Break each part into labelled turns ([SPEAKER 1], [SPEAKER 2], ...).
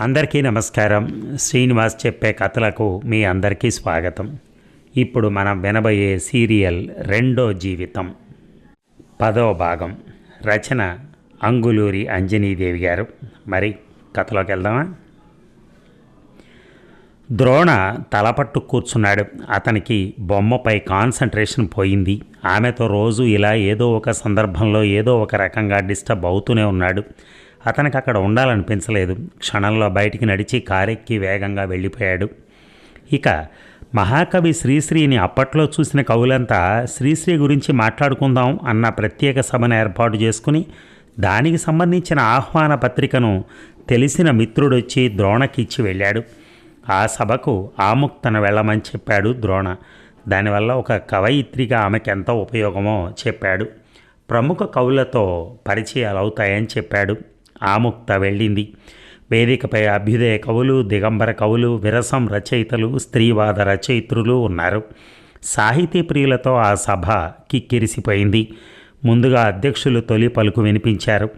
[SPEAKER 1] అందరికీ నమస్కారం. శ్రీనివాస్ చెప్పే కథలకు మీ అందరికీ స్వాగతం. ఇప్పుడు మనం వినబోయే సీరియల్ రెండో జీవితం. పదో భాగం. రచన అంగులూరి అంజనీదేవి గారు. మరి కథలోకి వెళ్దామా? ద్రోణ తలపట్టు కూర్చున్నాడు. అతనికి బొమ్మపై కాన్సన్ట్రేషన్ పోయింది. ఆమెతో రోజు ఇలా ఏదో ఒక సందర్భంలో ఏదో ఒక రకంగా డిస్టర్బ్ అవుతూనే ఉన్నాడు. అతనికి అక్కడ ఉండాలనిపించలేదు. క్షణంలో బయటికి నడిచి కారెక్కి వేగంగా వెళ్ళిపోయాడు. ఇక మహాకవి శ్రీశ్రీని అప్పట్లో చూసిన కవులంతా శ్రీశ్రీ గురించి మాట్లాడుకుందాం అన్న ప్రత్యేక సభను ఏర్పాటు చేసుకుని దానికి సంబంధించిన ఆహ్వాన పత్రికను తెలిసిన మిత్రుడొచ్చి ద్రోణకిచ్చి వెళ్ళాడు. ఆ సభకు ఆముక్తను వెళ్ళమని చెప్పాడు ద్రోణ. దానివల్ల ఒక కవయిత్రిగా ఆమెకు ఎంత ఉపయోగమో చెప్పాడు. ప్రముఖ కవులతో పరిచయాలు అవుతాయని చెప్పాడు. ఆముక్త వెళ్ళింది. వేదికపై అభ్యుదయ కవులు దిగంబర కవులు విరసం రచయితలు స్త్రీవాద రచయిత్రులు ఉన్నారు. సాహితీ ప్రియులతో ఆ సభ కిక్కిరిసిపోయింది. ముందుగా అధ్యక్షులు తొలి పలుకు వినిపించారు.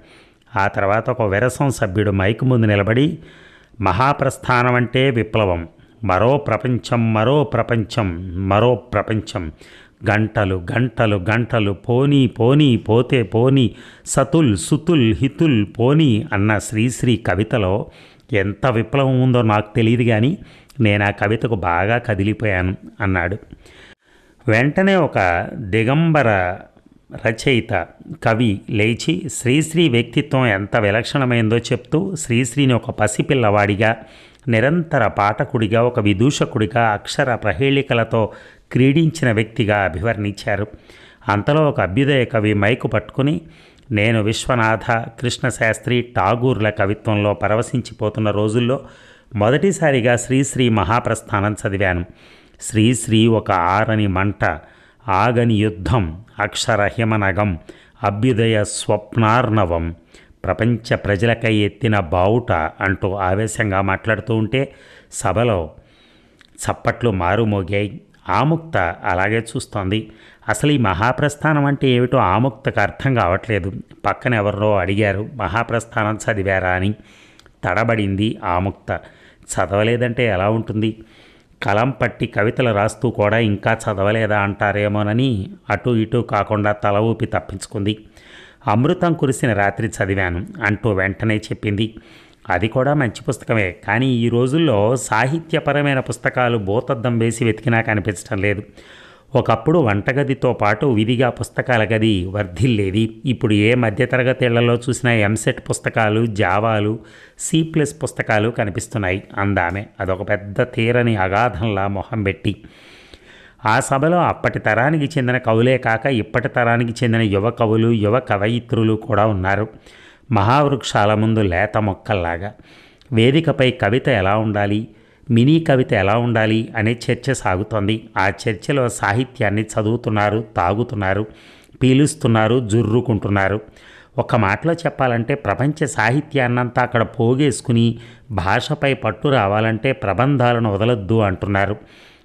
[SPEAKER 1] ఆ తర్వాత ఒక విరసం సభ్యుడు మైకు ముందు నిలబడి మహాప్రస్థానం అంటే విప్లవం. మరో ప్రపంచం మరో ప్రపంచం మరో ప్రపంచం. గంటలు గంటలు గంటలు పోనీ పోనీ పోతే పోనీ సతుల్ సుతుల్ హితుల్ పోనీ అన్న శ్రీశ్రీ కవితలో ఎంత విప్లవం ఉందో నాకు తెలియదు కానీ నేను ఆ కవితకు బాగా కదిలిపోయాను అన్నాడు. వెంటనే ఒక దిగంబర రచయిత కవి లేచి శ్రీశ్రీ వ్యక్తిత్వం ఎంత విలక్షణమైందో చెప్తూ శ్రీశ్రీని ఒక పసిపిల్లవాడిగా నిరంతర పాఠకుడిగా ఒక విదూషకుడిగా అక్షర ప్రహేళికలతో క్రీడించిన వ్యక్తిగా అభివర్ణించారు. అంతలో ఒక అభ్యుదయ కవి మైకు పట్టుకుని నేను విశ్వనాథ కృష్ణశాస్త్రి ఠాగూర్ల కవిత్వంలో పరవశించిపోతున్న రోజుల్లో మొదటిసారిగా శ్రీశ్రీ మహాప్రస్థానం చదివాను. శ్రీశ్రీ ఒక ఆరని మంట ఆగని యుద్ధం అక్షరహిమనగం అభ్యుదయ స్వప్నార్ణవం ప్రపంచ ప్రజలకై ఎత్తిన బావుట అంటూ ఆవేశంగా మాట్లాడుతూ ఉంటే సభలో చప్పట్లు మారుమోగాయి. ఆముక్త అలాగే చూస్తోంది. అసలు ఈ మహాప్రస్థానం అంటే ఏమిటో ఆముక్తకు అర్థం కావట్లేదు. పక్కన ఎవరో అడిగారు మహాప్రస్థానం చదివారా? అని. తడబడింది ఆముక్త. చదవలేదంటే ఎలా ఉంటుంది? కలం పట్టి కవితలు రాస్తూ కూడా ఇంకా చదవలేదా అంటారేమోనని అటు ఇటు కాకుండా తల ఊపి తప్పించుకుంది. అమృతం కురిసిన రాత్రి చదివాను అంటూ వెంటనే చెప్పింది. అది కూడా మంచి పుస్తకమే. కానీ ఈ రోజుల్లో సాహిత్యపరమైన పుస్తకాలు భూతద్దం వేసి వెతికినా కనిపించడం లేదు. ఒకప్పుడు వంటగదితో పాటు విధిగా పుస్తకాల గది వర్ధిల్లేది. ఇప్పుడు ఏ మధ్యతరగతి ఇళ్ళలో చూసినా ఎంసెట్ పుస్తకాలు జావాలు సి ప్లస్ పుస్తకాలు కనిపిస్తున్నాయి. అందామే. అదొక పెద్ద తీరని అగాధంలా మొహం పెట్టి. ఆ సభలో అప్పటి తరానికి చెందిన కవులే కాక ఇప్పటి తరానికి చెందిన యువ కవులు యువ కవయిత్రులు కూడా ఉన్నారు. మహావృక్షాల ముందు లేత మొక్కల్లాగా. వేదికపై కవిత ఎలా ఉండాలి? మినీ కవిత ఎలా ఉండాలి? అనే చర్చ సాగుతోంది. ఆ చర్చలో సాహిత్యాన్ని చదువుతున్నారు తాగుతున్నారు పీలుస్తున్నారు జుర్రుకుంటున్నారు. ఒక మాటలో చెప్పాలంటే ప్రపంచ సాహిత్యాన్నంతా అక్కడ పోగేసుకుని భాషపై పట్టు రావాలంటే ప్రబంధాలను వదలొద్దు అంటున్నారు.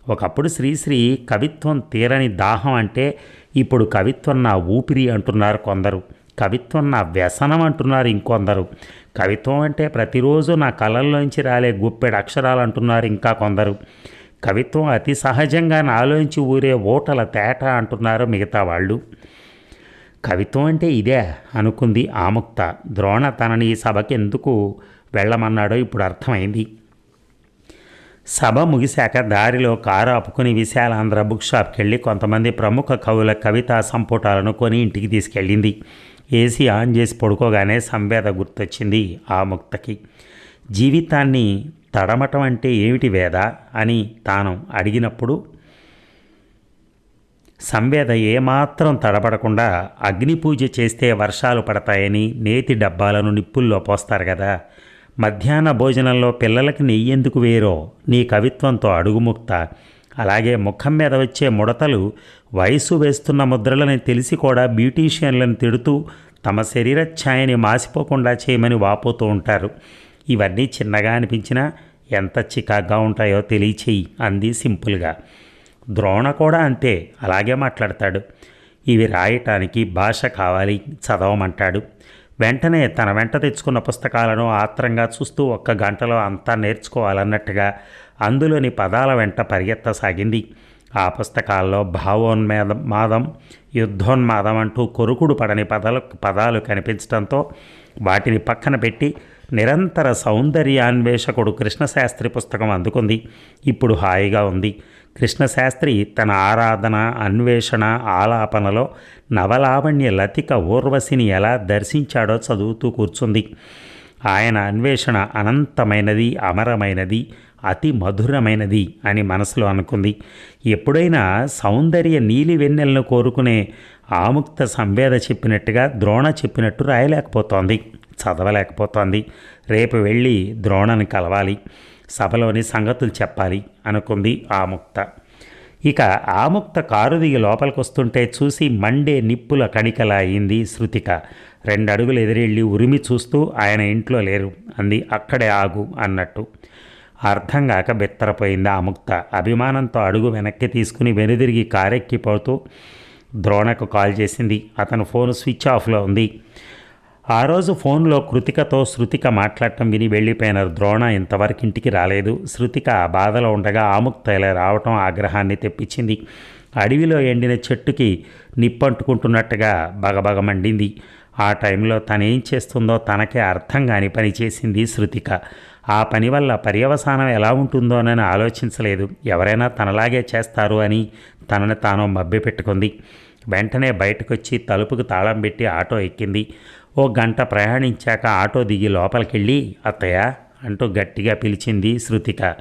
[SPEAKER 1] ఒకప్పుడు శ్రీశ్రీ కవిత్వం తీరని దాహం అంటే ఇప్పుడు కవిత్వం నా ఊపిరి అంటున్నారు కొందరు. కవిత్వం నా వ్యసనం అంటున్నారు ఇంకొందరు. కవిత్వం అంటే ప్రతిరోజు నా కళల్లోంచి రాలే గుప్పెడు అక్షరాలు అంటున్నారు ఇంకా కొందరు. కవిత్వం అతి సహజంగా నాలోంచి ఊరే ఓటల తేట అంటున్నారు మిగతా వాళ్ళు. కవిత్వం అంటే ఇదే అనుకుంది ఆముక్త. ద్రోణ తనని ఈ సభకి ఎందుకు వెళ్ళమన్నాడో ఇప్పుడు అర్థమైంది. సభ ముగిశాక దారిలో కారు ఆపుకుని విశాలాంధ్ర బుక్ షాప్కి వెళ్ళి కొంతమంది ప్రముఖ కవుల కవితా సంపుటాలను కొని ఇంటికి తీసుకెళ్ళింది. ఏసీ ఆన్ చేసి పడుకోగానే సంవేద గుర్తొచ్చింది ఆ ముక్తకి. జీవితాన్ని తడమటం అంటే ఏమిటి వేద? అని తాను అడిగినప్పుడు సంవేద ఏమాత్రం తడబడకుండా అగ్ని పూజ చేస్తే వర్షాలు పడతాయని నేతి డబ్బాలను నిప్పుల్లో పోస్తారు కదా. మధ్యాహ్న భోజనంలో పిల్లలకి నెయ్యి ఎందుకు వేరో నీ కవిత్వంతో అడుగుముక్త అలాగే ముఖం మీద వచ్చే ముడతలు వయసు వేస్తున్న ముద్రలని తెలిసి కూడా బ్యూటీషియన్లను తిడుతూ తమ శరీర ఛాయని మాసిపోకుండా చేయమని వాపోతూ ఉంటారు. ఇవన్నీ చిన్నగా అనిపించినా ఎంత చికాగ్గా ఉంటాయో తెలియచేయి అంది సింపుల్గా. ద్రోణ కూడా అంతే అలాగే మాట్లాడతాడు. ఇవి రాయటానికి భాష కావాలి చదవమంటాడు. వెంటనే తన వెంట తెచ్చుకున్న పుస్తకాలను ఆత్రంగా చూస్తూ ఒక్క గంటలో అంతా నేర్చుకోవాలన్నట్టుగా అందులోని పదాల వెంట పరిగెత్తసాగింది. ఆ పుస్తకాల్లో భావోన్మేద మాదం యుద్ధోన్మాదం అంటూ కొరుకుడు పడని పదాలు పదాలు కనిపించడంతో వాటిని పక్కన పెట్టి నిరంతర సౌందర్యాన్వేషకుడు కృష్ణశాస్త్రి పుస్తకం అందుకుంది. ఇప్పుడు హాయిగా ఉంది. కృష్ణశాస్త్రి తన ఆరాధన అన్వేషణ ఆలాపనలో నవలావణ్య లతిక ఊర్వశిని ఎలా దర్శించాడో చదువుతూ కూర్చుంది. ఆయన అన్వేషణ అనంతమైనది అమరమైనది అతి మధురమైనది అని మనసులో అనుకుంది. ఎప్పుడైనా సౌందర్య నీలి వెన్నెలను కోరుకునే ఆముక్త సంవేద చెప్పినట్టుగా ద్రోణ చెప్పినట్టు రాయలేకపోతోంది. చదవలేకపోతోంది. రేపు వెళ్ళి ద్రోణను కలవాలి. సభలోని సంగతులు చెప్పాలి అనుకుంది ఆముక్త. ఇక ఆముక్త కారు దిగి లోపలికి వస్తుంటే చూసి మండే నిప్పుల కణికలా అయింది శృతిక. రెండు అడుగులు ఉరిమి చూస్తూ ఆయన ఇంట్లో లేరు అంది. అక్కడే ఆగు అన్నట్టు. అర్థం కాక బెత్తరపోయింది ఆముక్త అభిమానంతో అడుగు వెనక్కి తీసుకుని వెనుదిరిగి కారెక్కిపోతూ ద్రోణకు కాల్ చేసింది. అతను ఫోన్ స్విచ్ ఆఫ్లో ఉంది. ఆ రోజు ఫోన్లో కృతికతో శృతిక మాట్లాడటం విని వెళ్ళిపోయిన ద్రోణ ఇంతవరకు ఇంటికి రాలేదు. శృతిక ఆ బాధలో ఉండగా ఆముక్త ఇలా రావటం ఆగ్రహాన్ని తెప్పించింది. అడవిలో ఎండిన చెట్టుకి నిప్పంటుకుంటున్నట్టుగా బగబగమండింది ఆ టైంలో తనేం చేస్తుందో తనకే అర్థం కాని పని చేసింది శృతిక. ఆ పని వల్ల పర్యవసానం ఎలా ఉంటుందోనని ఆలోచించలేదు. ఎవరైనా తనలాగే చేస్తారు అని తనని తాను మభ్యపెట్టుకుంది వెంటనే బయటకొచ్చి తలుపుకు తాళం పెట్టి ఆటో ఎక్కింది. ఓ గంట ప్రయాణించాక ఆటో దిగి లోపలికెళ్ళి అత్తయ్య అంటూ గట్టిగా పిలిచింది శృతిక.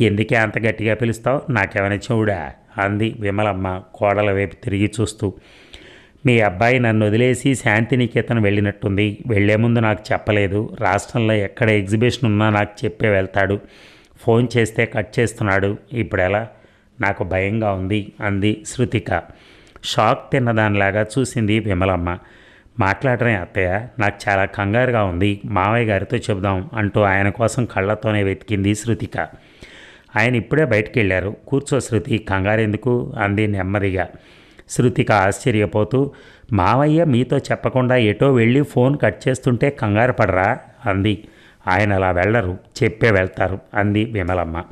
[SPEAKER 1] ఎందుకే అంత గట్టిగా పిలుస్తావు? నాకేమైనా చెవుడా? అంది విమలమ్మ కోడల వైపు తిరిగి చూస్తూ. మీ అబ్బాయి నన్ను వదిలేసి శాంతినికేతన్ వెళ్ళినట్టుంది. వెళ్ళే ముందు నాకు చెప్పలేదు. రాష్ట్రంలో ఎక్కడ ఎగ్జిబిషన్ ఉన్నా నాకు చెప్పే వెళ్తాడు. ఫోన్ చేస్తే కట్ చేస్తున్నాడు. ఇప్పుడు ఎలా నాకు భయంగా ఉంది అంది శృతిక. షాక్ తిన్నదానిలాగా చూసింది విమలమ్మ. మాట్లాడరే అత్తయ్య నాకు చాలా కంగారుగా ఉంది. మావయ్య గారితో చెబుదాం అంటూ ఆయన కోసం కళ్ళతోనే వెతికింది శృతిక. ఆయన ఇప్పుడే బయటికి వెళ్ళారు కూర్చో శృతి కంగారెందుకు? అంది నెమ్మదిగా. శృతిక ఆశ్చర్యపోతూ మావయ్య మీతో చెప్పకుండా ఎటో వెళ్ళి ఫోన్ కట్ చేస్తుంటే కంగారు పడరా? అంది. ఆయన అలా వెళ్ళరు చెప్పే వెళ్తారు అంది విమలమ్మ.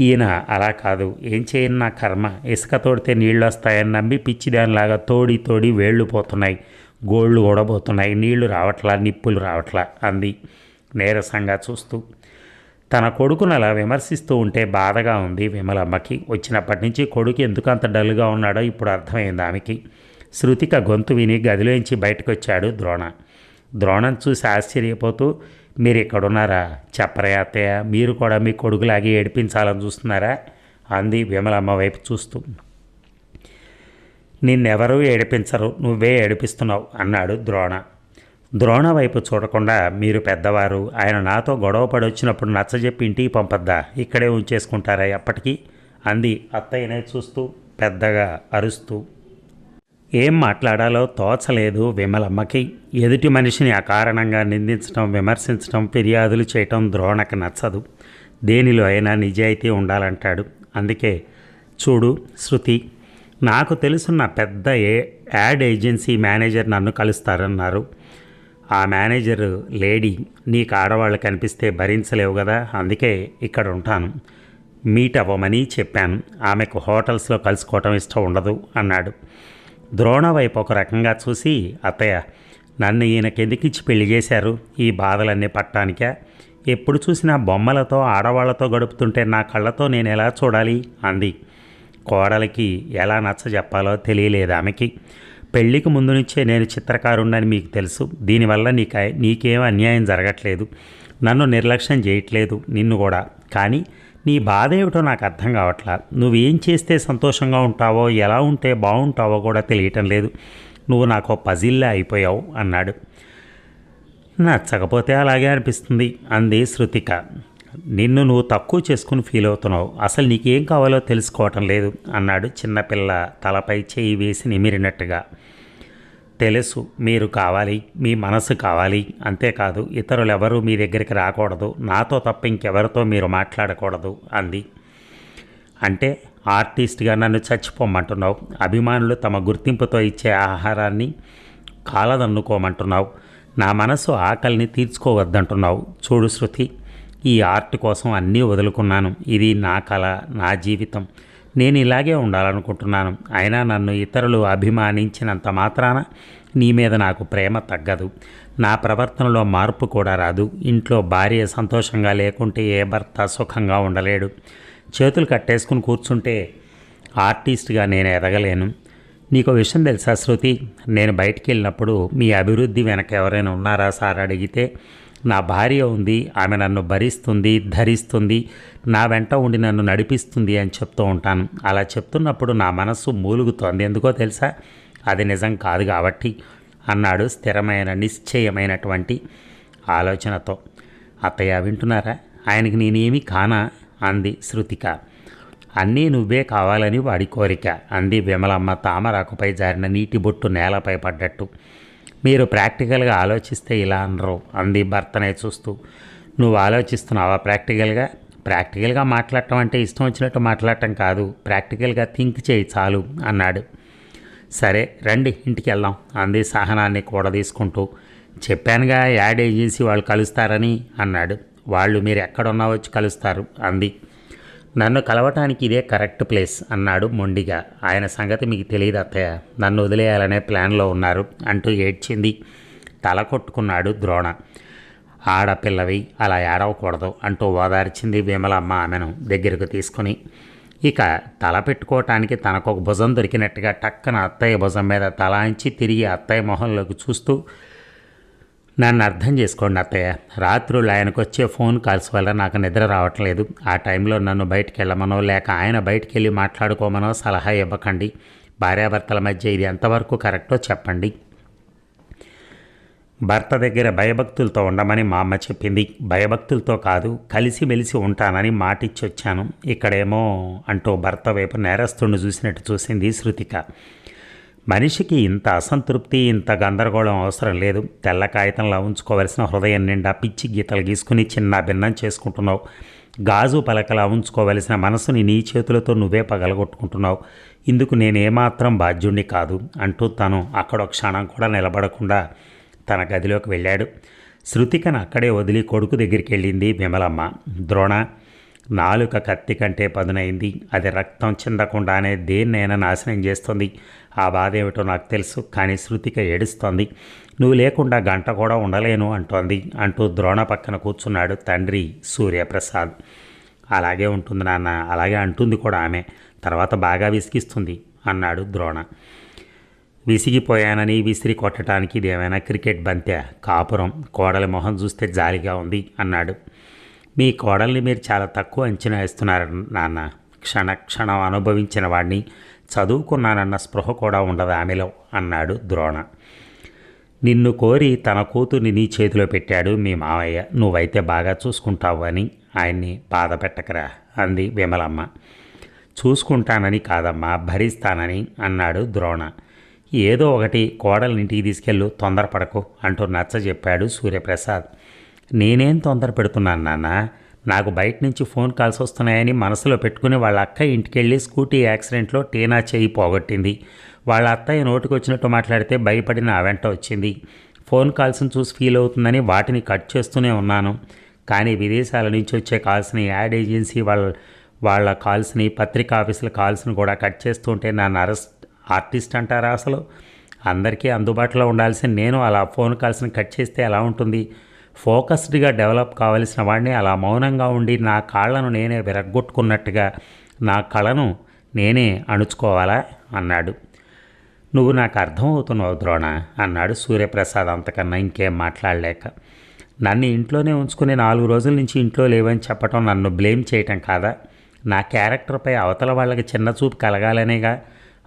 [SPEAKER 1] ఈయన అలా కాదు ఏం చేయను నా కర్మ. ఇసుక తోడితే నీళ్ళు వస్తాయని నమ్మి పిచ్చిదానిలాగా తోడి తోడి వేళ్ళు పోతున్నాయి. గోళ్ళు కూడా పోతున్నాయి నీళ్ళు రావట్లా నిప్పులు రావట్లా అంది నీరసంగా చూస్తూ. తన కొడుకును అలా విమర్శిస్తూ ఉంటే బాధగా ఉంది విమలమ్మకి. వచ్చినప్పటి నుంచి కొడుకు ఎందుకు అంత డల్గా ఉన్నాడో ఇప్పుడు అర్థమైంది ఆమెకి. శృతిక గొంతు విని గదిలోంచి బయటకు వచ్చాడు ద్రోణ. ద్రోణం చూసి ఆశ్చర్యపోతూ మీరు ఇక్కడున్నారా చెప్పరే అత్తయ్య మీరు కూడా మీ కొడుకులాగే ఏడిపించాలని చూస్తున్నారా? అంది విమలమ్మ వైపు చూస్తూ. నిన్నెవరూ ఏడిపించరు నువ్వే ఏడిపిస్తున్నావు అన్నాడు ద్రోణ. ద్రోణ వైపు చూడకుండా మీరు పెద్దవారు ఆయన నాతో గొడవ పడి వచ్చినప్పుడు నచ్చజెప్పి ఇంటికి పంపద్దా? ఇక్కడే ఉంచేసుకుంటారా ఎప్పటికీ అంది అత్తయ్యనే చూస్తూ పెద్దగా అరుస్తూ. ఏం మాట్లాడాలో తోచలేదు విమలమ్మకి. ఎదుటి మనిషిని అకారణంగా నిందించడం విమర్శించడం ఫిర్యాదులు చేయటం ద్రోణకు నచ్చదు. దేనిలో అయినా నిజాయితీ ఉండాలంటాడు. అందుకే చూడు శృతి నాకు తెలుసున్న పెద్ద ఏ యాడ్ ఏజెన్సీ మేనేజర్ నన్ను కలుస్తారన్నారు. ఆ మేనేజర్ లేడీ నీకు ఆడవాళ్ళు కనిపిస్తే భరించలేవు కదా అందుకే ఇక్కడ ఉంటాను. మీట్ అవ్వమని చెప్పాను. ఆమెకు హోటల్స్లో కలుసుకోవటం ఇష్టం ఉండదు అన్నాడు. ద్రోణ వైపు ఒక రకంగా చూసి అత్తయ్య నన్ను ఈయనకెందుకిచ్చి పెళ్ళి చేశారు? ఈ బాధలన్నీ పట్టానికే? ఎప్పుడు చూసినా బొమ్మలతో ఆడవాళ్ళతో గడుపుతుంటే నా కళ్ళతో నేను ఎలా చూడాలి? అంది. కోడలికి ఎలా నచ్చ చెప్పాలో తెలియలేదు ఆమెకి. పెళ్ళికి ముందు నుంచే నేను చిత్రకారుణ్ణని మీకు తెలుసు. దీనివల్ల నీక నీకేం అన్యాయం జరగట్లేదు. నన్ను నిర్లక్ష్యం చేయట్లేదు నిన్ను కూడా. కానీ నీ బాధ ఏమిటో నాకు అర్థం కావట్లా. నువ్వేం చేస్తే సంతోషంగా ఉంటావో ఎలా ఉంటే బాగుంటావో కూడా తెలియటం లేదు. నువ్వు నాకు పజిల్లా అయిపోయావు అన్నాడు. నచ్చకపోతే అలాగే అనిపిస్తుంది అంది శృతిక. నిన్ను నువ్వు తక్కువ చేసుకుని ఫీల్ అవుతున్నావు. అసలు నీకేం కావాలో తెలుసుకోవటం లేదు అన్నాడు చిన్నపిల్ల తలపై చేయి వేసి నిమిరినట్టుగా. తెలుసు మీరు కావాలి మీ మనసు కావాలి అంతేకాదు ఇతరులు ఎవరూ మీ దగ్గరికి రాకూడదు నాతో తప్ప ఇంకెవరితో మీరు మాట్లాడకూడదు అంది. అంటే ఆర్టిస్ట్గా నన్ను చచ్చిపోమంటున్నావు అభిమానులు తమ గుర్తింపుతో ఇచ్చే ఆహారాన్ని కాలదన్నుకోమంటున్నావు నా మనసు ఆకలిని తీర్చుకోవద్దంటున్నావు చూడు శృతి. ఈ ఆర్ట్ కోసం అన్నీ వదులుకున్నాను. ఇది నా కళ నా జీవితం. నేను ఇలాగే ఉండాలనుకుంటున్నాను. అయినా నన్ను ఇతరులు అభిమానించినంత మాత్రాన నీ మీద నాకు ప్రేమ తగ్గదు. నా ప్రవర్తనలో మార్పు కూడా రాదు. ఇంట్లో భార్య సంతోషంగా లేకుంటే ఏ భర్త సుఖంగా ఉండలేడు. చేతులు కట్టేసుకుని కూర్చుంటే ఆర్టిస్ట్గా నేను ఎదగలేను. నీకు విషయం తెలుసా శృతి? నేను బయటికి వెళ్ళినప్పుడు మీ అభివృద్ధి వెనక ఎవరైనా ఉన్నారా సార్? అడిగితే నా భార్య ఉంది ఆమె నన్ను భరిస్తుంది ధరిస్తుంది నా వెంట ఉండి నన్ను నడిపిస్తుంది అని చెప్తూ ఉంటాను. అలా చెప్తున్నప్పుడు నా మనస్సు మూలుగుతోంది. ఎందుకో తెలుసా? అది నిజం కాదు కాబట్టి అన్నాడు స్థిరమైన నిశ్చయమైనటువంటి ఆలోచనతో. అత్తయ్య వింటున్నారా? ఆయనకి నేనేమి కానా? అంది శృతిక. అన్నీ నువ్వే కావాలని వాడి కోరిక అంది విమలమ్మ తామరాకుపై జారిన నీటి బొట్టు నేలపై పడ్డట్టు. మీరు ప్రాక్టికల్గా ఆలోచిస్తే ఇలా అనరు. అంది భర్తనే చూస్తూ. నువ్వు ఆలోచిస్తున్నావా ప్రాక్టికల్గా? ప్రాక్టికల్గా మాట్లాడటం అంటే ఇష్టం వచ్చినట్టు మాట్లాడటం కాదు. ప్రాక్టికల్గా థింక్ చేయి చాలు అన్నాడు. సరే రండి ఇంటికి వెళ్దాం అంది సహనాన్ని కూడా తీసుకుంటూ చెప్పానుగా యాడ్ ఏజెన్సీ వాళ్ళు కలుస్తారని అన్నాడు. వాళ్ళు మీరు ఎక్కడున్నా వచ్చి కలుస్తారు అంది. నన్ను కలవటానికి ఇదే కరెక్ట్ ప్లేస్ అన్నాడు మొండిగా. ఆయన సంగతి మీకు తెలియదు అత్తయ్య. నన్ను వదిలేయాలనే ప్లాన్లో ఉన్నారు అంటూ ఏడ్చింది. తల కొట్టుకున్నాడు ద్రోణ. ఆడపిల్లవి అలా ఏడవకూడదు అంటూ ఓదార్చింది విమలమ్మ ఆమెను దగ్గరకు తీసుకుని. ఇక తల పెట్టుకోవటానికి తనకు ఒక భుజం దొరికినట్టుగా టక్కన అత్తయ్య భుజం మీద తలాంచి తిరిగి అత్తయ్య మొహంలోకి చూస్తూ నన్ను అర్థం చేసుకోండి అత్తయ్య. రాత్రులు ఆయనకు వచ్చే ఫోన్ కాల్స్ వల్ల నాకు నిద్ర రావట్లేదు. ఆ టైంలో నన్ను బయటికి వెళ్ళమనో లేక ఆయన బయటికి వెళ్ళి మాట్లాడుకోమనో సలహా ఇవ్వకండి. భార్యాభర్తల మధ్య ఇది ఎంతవరకు కరెక్టో చెప్పండి. భర్త దగ్గర భయభక్తులతో ఉండమని మా అమ్మ చెప్పింది. భయభక్తులతో కాదు కలిసిమెలిసి ఉంటానని మాటిచ్చి వచ్చాను ఇక్కడేమో అంటూ భర్త వైపు నేరస్తుడిని చూసినట్టు చూసింది శృతిక. మనిషికి ఇంత అసంతృప్తి ఇంత గందరగోళం అవసరం లేదు. తెల్ల కాగితంలో ఉంచుకోవలసిన హృదయం నిండా పిచ్చి గీతలు గీసుకుని చిన్న భిన్నం చేసుకుంటున్నావు. గాజు పలకలా ఉంచుకోవలసిన మనసుని నీ చేతులతో నువ్వే పగలగొట్టుకుంటున్నావు. ఇందుకు నేనేమాత్రం బాధ్యుణ్ణి కాదు అంటూ తను అక్కడ క్షణం కూడా నిలబడకుండా తన గదిలోకి వెళ్ళాడు. శృతికను అక్కడే వదిలి కొడుకు దగ్గరికి వెళ్ళింది విమలమ్మ. ద్రోణ నాలుక కత్తి కంటే పదునైంది. అది రక్తం చిందకుండానే దేన్నైనా నాశనం చేస్తుంది. ఆ బాధ ఏమిటో నాకు తెలుసు కానీ శృతిక ఏడుస్తోంది. నువ్వు లేకుండా గంట కూడా ఉండలేను అంటోంది. అంటూ ద్రోణ పక్కన కూర్చున్నాడు తండ్రి సూర్యప్రసాద్. అలాగే ఉంటుంది నాన్న అలాగే అంటుంది కూడా ఆమె. తర్వాత బాగా విసిగిస్తుంది అన్నాడు ద్రోణ. విసిగిపోయానని విసిరి కొట్టడానికి ఇదేమైనా క్రికెట్ బంతే కాపురం కోడలి మొహం చూస్తే జాలిగా ఉంది అన్నాడు. మీ కోడల్ని మీరు చాలా తక్కువ అంచనా వేస్తున్నారు నాన్న. క్షణ క్షణం అనుభవించిన వాడిని చదువుకున్నానన్న స్పృహ కూడా ఉండదు ఆమెలో అన్నాడు ద్రోణ. నిన్ను కోరి తన కూతుర్ని నీ చేతిలో పెట్టాడు మీ మావయ్య. నువ్వైతే బాగా చూసుకుంటావు అని ఆయన్ని బాధ పెట్టకరా అంది విమలమ్మ. చూసుకుంటానని కాదమ్మా భరిస్తానని అన్నాడు ద్రోణ. ఏదో ఒకటి కోడలింటికి తీసుకెళ్ళు తొందరపడకు అంటూ నచ్చ చెప్పాడు సూర్యప్రసాద్. నేనేం తొందర పెడుతున్నాను నాన్న? నాకు బయట నుంచి ఫోన్ కాల్స్ వస్తున్నాయని మనసులో పెట్టుకుని వాళ్ళ అక్క ఇంటికి వెళ్ళి స్కూటీ యాక్సిడెంట్లో టీనా చేయి పోగొట్టింది. వాళ్ళ అత్తయ్య నోటికి వచ్చినట్టు మాట్లాడితే భయపడి నా వెంట వచ్చింది. ఫోన్ కాల్స్ని చూసి ఫీల్ అవుతుందని వాటిని కట్ చేస్తూనే ఉన్నాను. కానీ విదేశాల నుంచి వచ్చే కాల్స్ని యాడ్ ఏజెన్సీ వాళ్ళ వాళ్ళ కాల్స్ని పత్రికా ఆఫీసుల కాల్స్ని కూడా కట్ చేస్తుంటే నా నరస్ ఆర్టిస్ట్ అంటారా అసలు? అందరికీ అందుబాటులో ఉండాల్సిన నేను అలా ఫోన్ కాల్స్ని కట్ చేస్తే ఎలా ఉంటుంది? ఫోకస్డ్గా డెవలప్ కావలసిన వాడిని అలా మౌనంగా ఉండి నా కాళ్ళను నేనే విరగ్గొట్టుకున్నట్టుగా నా కళను నేనే అణుచుకోవాలా? అన్నాడు. నువ్వు నాకు అర్థమవుతున్నావు ద్రోణ అన్నాడు సూర్యప్రసాద్ అంతకన్నా ఇంకేం మాట్లాడలేక. నన్ను ఇంట్లోనే ఉంచుకుని నాలుగు రోజుల నుంచి ఇంట్లో లేవని చెప్పటం నన్ను బ్లేమ్ చేయటం కాదా? నా క్యారెక్టర్పై అవతల వాళ్ళకి చిన్న చూపు కలగాలనేగా?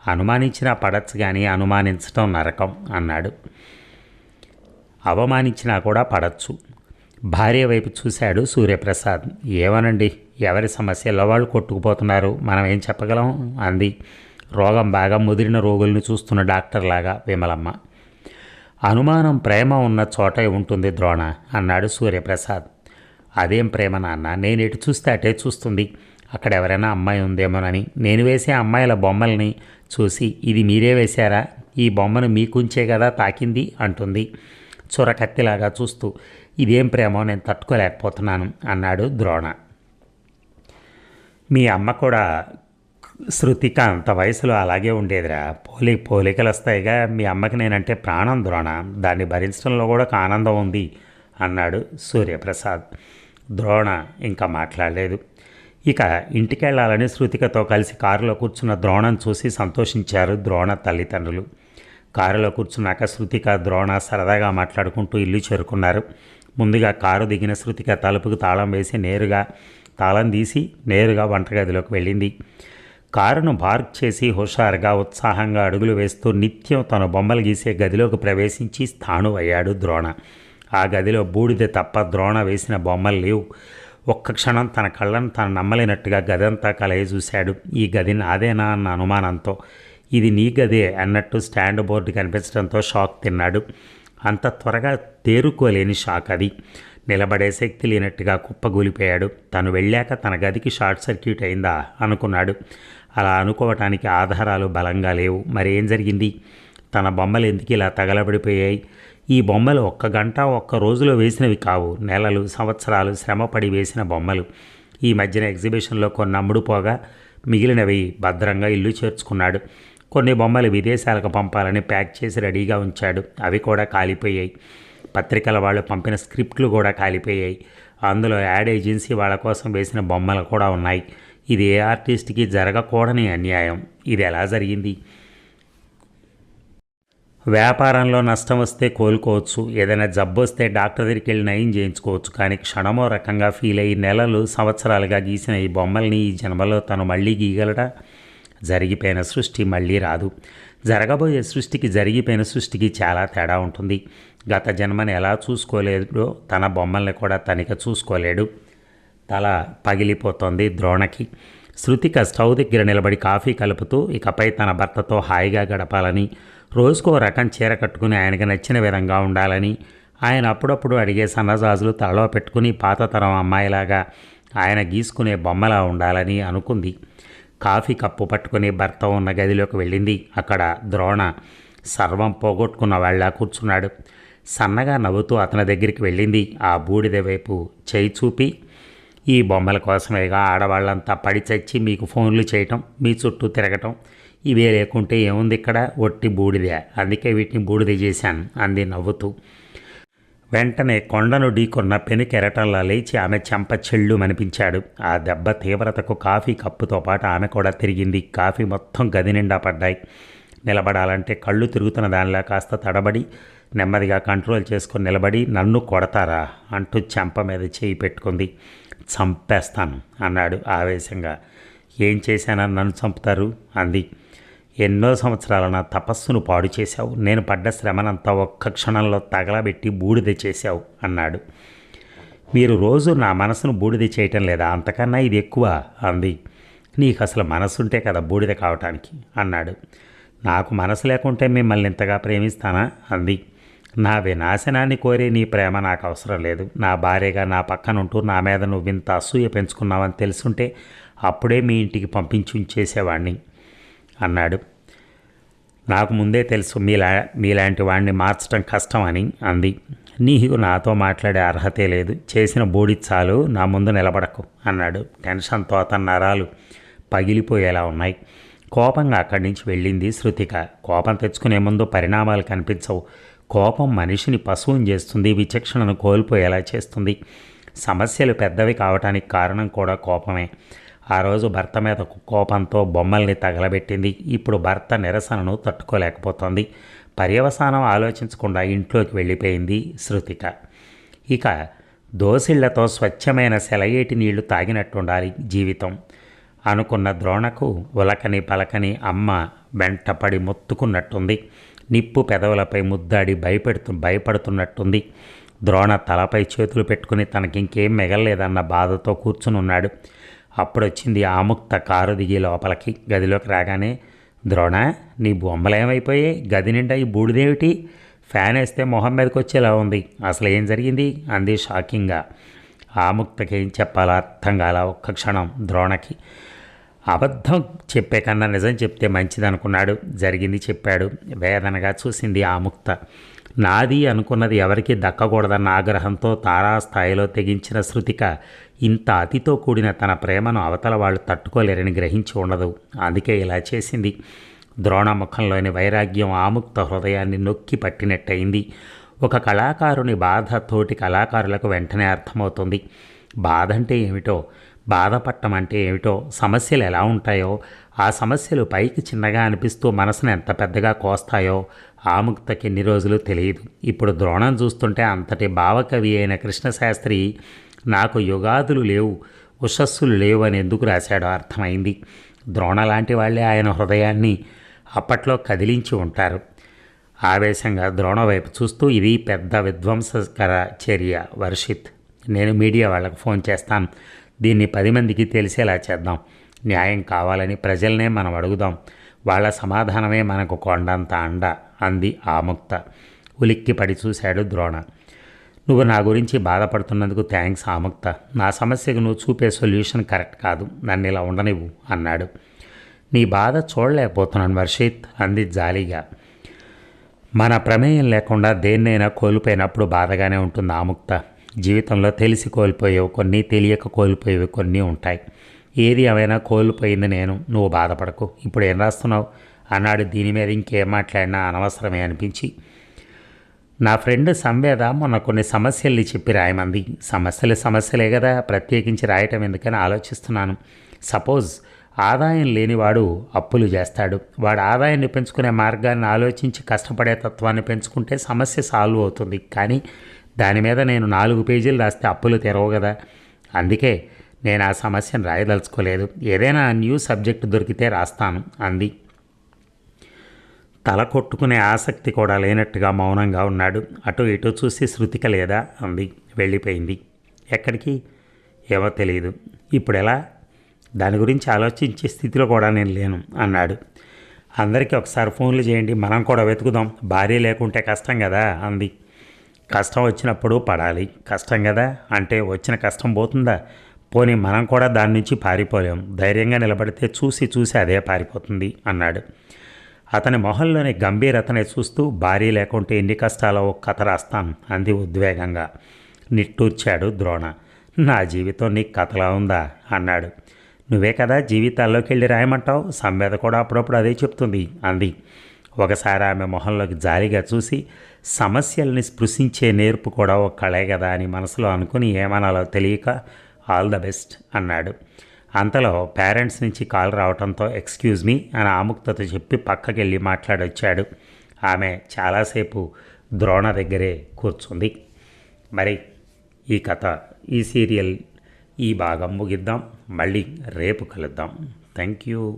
[SPEAKER 1] అనుమానించినా పడచ్చు కానీ అనుమానించటం నరకం అన్నాడు. అవమానించినా కూడా పడచ్చు. భార్య వైపు చూశాడు సూర్యప్రసాద్. ఏమనండి ఎవరి సమస్యల్లో వాళ్ళు కొట్టుకుపోతున్నారు. మనం ఏం చెప్పగలం? అంది. రోగం బాగా ముదిరిన రోగుల్ని చూస్తున్న డాక్టర్లాగా విమలమ్మ. అనుమానం ప్రేమ ఉన్న చోట ఉంటుంది ద్రోణ అన్నాడు సూర్యప్రసాద్. అదేం ప్రేమ నాన్న? నేను ఎటు చూస్తే అటే చూస్తుంది. అక్కడ ఎవరైనా అమ్మాయి ఉందేమోనని. నేను వేసే అమ్మాయిల బొమ్మల్ని చూసి ఇది మీరే వేశారా? ఈ బొమ్మను మీకుంచే కదా తాకింది అంటుంది. చురకత్తిలాగా చూస్తూ ఇదేం ప్రేమో నేను తట్టుకోలేకపోతున్నాను అన్నాడు ద్రోణ. మీ అమ్మ కూడా శృతిక అంత వయసులో అలాగే ఉండేదిరా. పోలి పోలికలు వస్తాయిగా మీ అమ్మకి నేనంటే ప్రాణం ద్రోణ. దాన్ని భరించడంలో కూడా ఒక ఆనందం ఉంది అన్నాడు సూర్యప్రసాద్. ద్రోణ ఇంకా మాట్లాడలేదు. ఇక ఇంటికెళ్ళాలని శృతికతో కలిసి కారులో కూర్చున్న ద్రోణం చూసి సంతోషించారు ద్రోణ తల్లిదండ్రులు. కారులో కూర్చున్నాక శృతిక ద్రోణ సరదాగా మాట్లాడుకుంటూ ఇల్లు చేరుకున్నారు. ముందుగా కారు దిగిన శృతిక తలుపుకు తాళం వేసి నేరుగా తాళం తీసి నేరుగా వంటగదిలోకి వెళ్ళింది. కారును పార్క్ చేసి హుషారుగా ఉత్సాహంగా అడుగులు వేస్తూ నిత్యం తన బొమ్మలు గీసే గదిలోకి ప్రవేశించి స్థాణువయ్యాడు ద్రోణ. ఆ గదిలో బూడిద తప్ప ద్రోణ వేసిన బొమ్మలు లేవు. ఒక్క క్షణం తన కళ్ళను తను నమ్మలేనట్టుగా గదంతా కలయి చూశాడు. ఈ గది నాదేనా అన్న అనుమానంతో ఇది నీ గదే అన్నట్టు స్టాండ్ బోర్డు కనిపించడంతో షాక్ తిన్నాడు. అంత త్వరగా తేరుకోలేని షాక్ అది. నిలబడే శక్తి లేనట్టుగా కుప్పగూలిపోయాడు. తను వెళ్ళాక తన గదికి షార్ట్ సర్క్యూట్ అయిందా అనుకున్నాడు. అలా అనుకోవటానికి ఆధారాలు బలంగా లేవు. మరి ఏం జరిగింది? తన బొమ్మలు ఎందుకు ఇలా తగలబడిపోయాయి? ఈ బొమ్మలు ఒక్క గంట ఒక్క రోజులో వేసినవి కావు. నెలలు సంవత్సరాలు శ్రమపడి వేసిన బొమ్మలు. ఈ మధ్యన ఎగ్జిబిషన్లో కొన్ని అమ్ముడుపోగా మిగిలినవి భద్రంగా ఇల్లు చేర్చుకున్నాడు. కొన్ని బొమ్మలు విదేశాలకు పంపాలని ప్యాక్ చేసి రెడీగా ఉంచాడు. అవి కూడా కాలిపోయాయి. పత్రికల వాళ్ళు పంపిన స్క్రిప్ట్లు కూడా కాలిపోయాయి. అందులో యాడ్ ఏజెన్సీ వాళ్ళ కోసం వేసిన బొమ్మలు కూడా ఉన్నాయి. ఇది ఏ ఆర్టిస్ట్కి జరగకూడని అన్యాయం. ఇది ఎలా జరిగింది? వ్యాపారంలో నష్టం వస్తే కోలుకోవచ్చు. ఏదైనా జబ్బు వస్తే డాక్టర్ దగ్గరికి వెళ్ళి నయం చేయించుకోవచ్చు. కానీ క్షణమో రకంగా ఫీల్ అయ్యి నెలలు సంవత్సరాలుగా గీసిన ఈ బొమ్మల్ని ఈ జన్మలో తను మళ్ళీ గీయగలడా? జరిగిపోయిన సృష్టి మళ్ళీ రాదు. జరగబోయే సృష్టికి జరిగిపోయిన సృష్టికి చాలా తేడా ఉంటుంది. గత జన్మని ఎలా చూసుకోలేదో తన బొమ్మల్ని కూడా తనిక చూసుకోలేడు. తల పగిలిపోతోంది ద్రోణకి. శృతిక స్టవ్ దగ్గర నిలబడి కాఫీ కలుపుతూ ఇకపై తన భర్తతో హాయిగా గడపాలని రోజుకో రకం చీర కట్టుకుని ఆయనకు నచ్చిన విధంగా ఉండాలని ఆయన అప్పుడప్పుడు అడిగే సన్నజాజులు తలలో పెట్టుకుని పాత తరం అమ్మాయిలాగా ఆయన గీసుకునే బొమ్మలా ఉండాలని అనుకుంది. కాఫీ కప్పు పట్టుకుని భర్త ఉన్న గదిలోకి వెళ్ళింది. అక్కడ ద్రోణ సర్వం పోగొట్టుకున్న వాళ్ళ కూర్చున్నాడు. సన్నగా నవ్వుతూ అతని దగ్గరికి వెళ్ళింది. ఆ బూడిద వైపు చేయి చూపి ఈ బొమ్మల కోసమేగా ఆడవాళ్ళంతా పడి చచ్చి మీకు ఫోన్లు చేయటం మీ చుట్టూ తిరగటం ఇవే లేకుంటే ఏముంది ఇక్కడ? ఒట్టి బూడిద. అందుకే వీటిని బూడిద చేశాను అంది నవ్వుతూ. వెంటనే కొండను ఢీకొన్న పెనుకెరటంలా లేచి ఆమె చెంప చెళ్ళు అనిపించాడు ఆ దెబ్బ తీవ్రతకు కాఫీ కప్పుతో పాటు ఆమె కూడా తిరిగింది. కాఫీ మొత్తం గది నిండా పడ్డాయి. నిలబడాలంటే కళ్ళు తిరుగుతున్న దానిలా కాస్త తడబడి నెమ్మదిగా కంట్రోల్ చేసుకొని నిలబడి నన్ను కొడతారా? అంటూ చెంప మీద చేయి పెట్టుకుంది. చంపేస్తాను అన్నాడు ఆవేశంగా. ఏం చేశానని నన్ను చంపుతారు? అంది. ఎన్నో సంవత్సరాల నా తపస్సును పాడు చేశావు. నేను పడ్డ శ్రమనంతా ఒక్క క్షణంలో తగలబెట్టి బూడిద చేశావు అన్నాడు. మీరు రోజు నా మనసును బూడిద చేయటం లేదా? అంతకన్నా ఇది ఎక్కువ అంది. నీకు అసలు మనసుంటే కదా బూడిద కావటానికి అన్నాడు. నాకు మనసు లేకుంటే మిమ్మల్ని ఇంతగా ప్రేమిస్తానా? అంది. నా వినాశనాన్ని కోరే నీ ప్రేమ నాకు అవసరం లేదు. నా భార్యగా నా పక్కనుంటూ నా మీద నువ్వు ఇంత అసూయ పెంచుకున్నావని తెలుసుంటే అప్పుడే మీ ఇంటికి పంపించి ఉంచేసేవాడిని అన్నాడు. నాకు ముందే తెలుసు మీలా మీలాంటి వాడిని మార్చడం కష్టం అని అంది. నీకు నాతో మాట్లాడే అర్హతే లేదు. చేసిన బోడి చాలు నా ముందు నిలబడకు అన్నాడు. టెన్షన్తో అతని నరాలు పగిలిపోయేలా ఉన్నాయి. కోపంగా అక్కడి నుంచి వెళ్ళింది శృతిక. కోపం తెచ్చుకునే ముందు పరిణామాలు కనిపించవు. కోపం మనిషిని పశువుని చేస్తుంది విచక్షణను కోల్పోయేలా చేస్తుంది. సమస్యలు పెద్దవి కావటానికి కారణం కూడా కోపమే. ఆ రోజు భర్త మీద కోపంతో బొమ్మల్ని తగలబెట్టింది. ఇప్పుడు భర్త నిరసనను తట్టుకోలేకపోతోంది. పర్యవసానం ఆలోచించకుండా ఇంట్లోకి వెళ్ళిపోయింది శృతిక. ఇక దోసిళ్ళతో స్వచ్ఛమైన సెలయేటి నీళ్ళు తాగినట్టుండాలి జీవితం. అనుకున్న ద్రోణకు ఉలకని పలకని అమ్మ వెంటపడి మొత్తుకున్నట్టుంది. నిప్పు పెదవులపై ముద్దాడి భయపెడుతు భయపడుతున్నట్టుంది. ద్రోణ తలపై చేతులు పెట్టుకుని తనకింకేం మిగలలేదన్న బాధతో కూర్చునున్నాడు. అప్పుడొచ్చింది ఆముక్త కారు దిగి లోపలికి. గదిలోకి రాగానే ద్రోణ నీ బొమ్మలేమైపోయాయి గది నిండా ఈ బూడిదేమిటి? ఫ్యాన్ వేస్తే మొహం మీదకి వచ్చేలా ఉంది. అసలు ఏం జరిగింది? అంది షాకింగ్గా. ఆముక్తకి ఏం చెప్పాలా అర్థం కాల ఒక్క క్షణం ద్రోణకి. అబద్ధం చెప్పే కన్నా నిజం చెప్తే మంచిదనుకున్నాడు. జరిగింది చెప్పాడు. వేదనగా చూసింది ఆముక్త నాది అనుకున్నది ఎవరికి దక్కకూడదన్న ఆగ్రహంతో తారాస్థాయిలో తెగించిన శృతిక ఇంత అతితో కూడిన తన ప్రేమను అవతల వాళ్ళు తట్టుకోలేరని గ్రహించి ఉండదు. అందుకే ఇలా చేసింది. ద్రోణముఖంలోని వైరాగ్యం ఆముక్త హృదయాన్ని నొక్కి పట్టినట్టయింది. ఒక కళాకారుని బాధ తోటి కళాకారులకు వెంటనే అర్థమవుతుంది. బాధ అంటే ఏమిటో బాధపడటం అంటే ఏమిటో సమస్యలు ఎలా ఉంటాయో ఆ సమస్యలు పైకి చిన్నగా అనిపిస్తూ మనసును ఎంత పెద్దగా కోస్తాయో ఆముక్తకి ఎన్ని రోజులు తెలియదు. ఇప్పుడు ద్రోణం చూస్తుంటే అంతటి భావకవి అయిన కృష్ణశాస్త్రి నాకు యుగాదులు లేవు ఉషస్సులు లేవు అని ఎందుకు రాశాడో అర్థమైంది. ద్రోణ లాంటి వాళ్ళే ఆయన హృదయాన్ని అప్పట్లో కదిలించి ఉంటారు. ఆవేశంగా ద్రోణ వైపు చూస్తూ ఇది పెద్ద విధ్వంసకర చర్య వర్షిత్. నేను మీడియా వాళ్ళకు ఫోన్ చేస్తాను. దీన్ని పది మందికి తెలిసేలా చేద్దాం. న్యాయం కావాలని ప్రజలనే మనం అడుగుదాం. వాళ్ళ సమాధానమే మనకు కొండంత అండ అంది ఆముక్త. ఉలిక్కి పడి చూశాడు ద్రోణ. నువ్వు నా గురించి బాధపడుతున్నందుకు థ్యాంక్స్ ఆముక్త. నా సమస్యకు నువ్వు చూపే సొల్యూషన్ కరెక్ట్ కాదు. నన్ను ఇలా ఉండనివ్వు అన్నాడు. నీ బాధ చూడలేకపోతున్నాను వర్షిత్ అంది జాలీగా. మన ప్రమేయం లేకుండా దేన్నైనా కోల్పోయినప్పుడు బాధగానే ఉంటుంది ఆముక్త. జీవితంలో తెలిసి కోల్పోయేవి కొన్ని తెలియక కోల్పోయేవి కొన్ని ఉంటాయి. ఏది ఏమైనా కోల్పోయింది నేను నువ్వు బాధపడకు. ఇప్పుడు ఏం రాస్తున్నావు? అన్నాడు దీని మీద ఇంకేం మాట్లాడినా అనవసరమే అనిపించి. నా ఫ్రెండ్ సంవేద మొన్న కొన్ని సమస్యల్ని చెప్పి రాయమంది. సమస్యలు సమస్యలే కదా ప్రత్యేకించి రాయటం ఎందుకని ఆలోచిస్తున్నాను. సపోజ్ ఆదాయం లేనివాడు అప్పులు చేస్తాడు. వాడు ఆదాయాన్ని పెంచుకునే మార్గాన్ని ఆలోచించి కష్టపడే తత్వాన్ని పెంచుకుంటే సమస్య సాల్వ్ అవుతుంది. కానీ దాని మీద నేను నాలుగు పేజీలు రాస్తే అప్పులు తెరవు కదా. అందుకే నేను ఆ సమస్యను రాయదలుచుకోలేదు. ఏదైనా న్యూ సబ్జెక్ట్ దొరికితే రాస్తాను అంది. తల కొట్టుకునే ఆసక్తి కూడా లేనట్టుగా మౌనంగా ఉన్నాడు. అటు ఇటు చూసి శృతిక లేదా అంది. వెళ్ళిపోయింది. ఎక్కడికి? ఏమో తెలియదు ఇప్పుడు ఎలా దాని గురించి ఆలోచించే స్థితిలో కూడా నేను లేను అన్నాడు. అందరికీ ఒకసారి ఫోన్లు చేయండి మనం కూడా వెతుకుదాం. భార్య లేకుంటే కష్టం కదా అంది. కష్టం వచ్చినప్పుడు పడాలి. కష్టం కదా? అంటే వచ్చిన కష్టం పోతుందా? పోనీ మనం కూడా దాని నుంచి పారిపోలేం. ధైర్యంగా నిలబడితే చూసి చూసి అదే పారిపోతుంది అన్నాడు. అతని మొహంలోని గంభీరతనే చూస్తూ భారీ లేకుంటే ఎన్ని కష్టాలో ఒక కథ రాస్తాను అంది ఉద్వేగంగా. నిట్టూర్చాడు ద్రోణ. నా జీవితం నీ కథలా ఉందా? అన్నాడు. నువ్వే కదా జీవితాల్లోకి వెళ్ళి రాయమంటావు? సంవేద కూడా అప్పుడప్పుడు అదే చెప్తుంది అంది. ఒకసారి ఆమె మొహంలోకి జాలిగా చూసి సమస్యల్ని స్పృశించే నేర్పు కూడా ఒక కళే కదా అని మనసులో అనుకుని ఏమనాలో తెలియక ఆల్ ద బెస్ట్ అన్నాడు. అంతలో పేరెంట్స్ నుంచి కాల్ రావడంతో ఎక్స్క్యూజ్ మీ అని ఆముక్తతో చెప్పి పక్కకెళ్ళి మాట్లాడొచ్చాడు. ఆమె చాలాసేపు ద్రోణ దగ్గరే కూర్చుంది. మరి ఈ కథ ఈ సీరియల్ ఈ భాగం ముగిద్దాం. మళ్ళీ రేపు కలుద్దాం. Thank you.